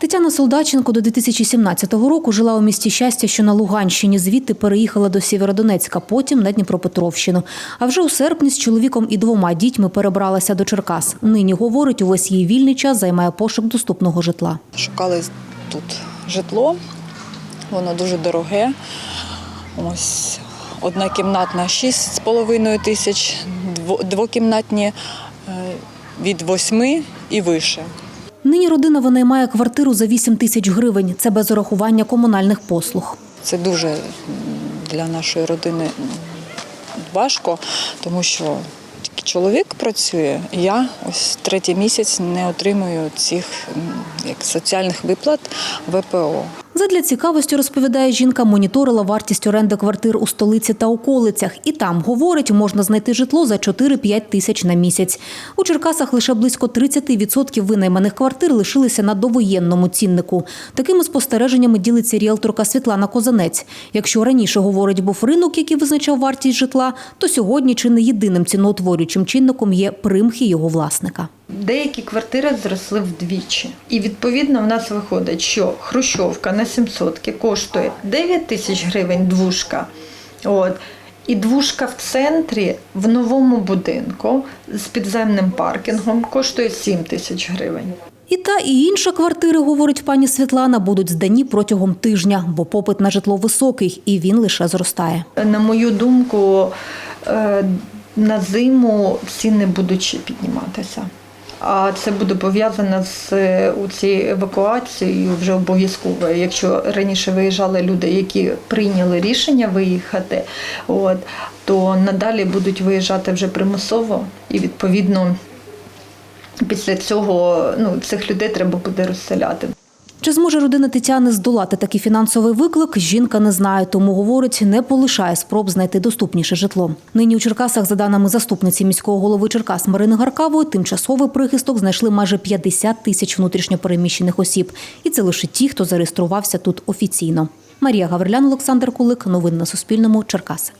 Тетяна Солдаченко до 2017 року жила у місті щастя, що на Луганщині. Звідти переїхала до Сєвєродонецька, потім на Дніпропетровщину. А вже у серпні з чоловіком і двома дітьми перебралася до Черкас. Нині говорить, увесь її вільний час займає пошук доступного житла. Шукали тут житло, воно дуже дороге. Ось однакімнатна 6,5 тисяч, дво- двокімнатні е, від 8 і вище. Нині родина винаймає квартиру за 8 тисяч гривень. Це без урахування комунальних послуг. Це дуже для нашої родини важко, тому що чоловік працює, я ось третій місяць не отримую цих як соціальних виплат ВПО. Задля цікавості, розповідає жінка, моніторила вартість оренди квартир у столиці та околицях. І там, говорить, можна знайти житло за 4-5 тисяч на місяць. У Черкасах лише близько 30% винайманих квартир лишилися на довоєнному ціннику. Такими спостереженнями ділиться ріелторка Світлана Козанець. Якщо раніше, говорить, був ринок, який визначав вартість житла, то сьогодні чи не єдиним ціноутворюючим чинником є примхи його власника. Деякі квартири зросли вдвічі. І відповідно в нас виходить, що хрущовка на 700 коштує 9 тисяч гривень двушка. От. І двушка в центрі в новому будинку з підземним паркінгом коштує 7 тисяч гривень. І та, і інша квартири, говорить пані Світлана, будуть здані протягом тижня, бо попит на житло високий і він лише зростає. На мою думку, е, на зиму ціни будуть ще підніматися. А це буде пов'язано з е, у цією евакуацією вже обов'язково. Якщо раніше виїжджали люди, які прийняли рішення виїхати, от, то надалі будуть виїжджати вже примусово і відповідно після цього ну, цих людей треба буде розселяти. Чи зможе родина Тетяни здолати такий фінансовий виклик? Жінка не знає, тому говорить, не полишає спроб знайти доступніше житло. Нині у Черкасах, за даними заступниці міського голови Черкас Марини Гаркавої, тимчасовий прихисток знайшли майже 50 тисяч внутрішньопереміщених осіб, і це лише ті, хто зареєструвався тут офіційно. Марія Гаврилян, Олександр Кулик. Новини на Суспільному. Черкаси.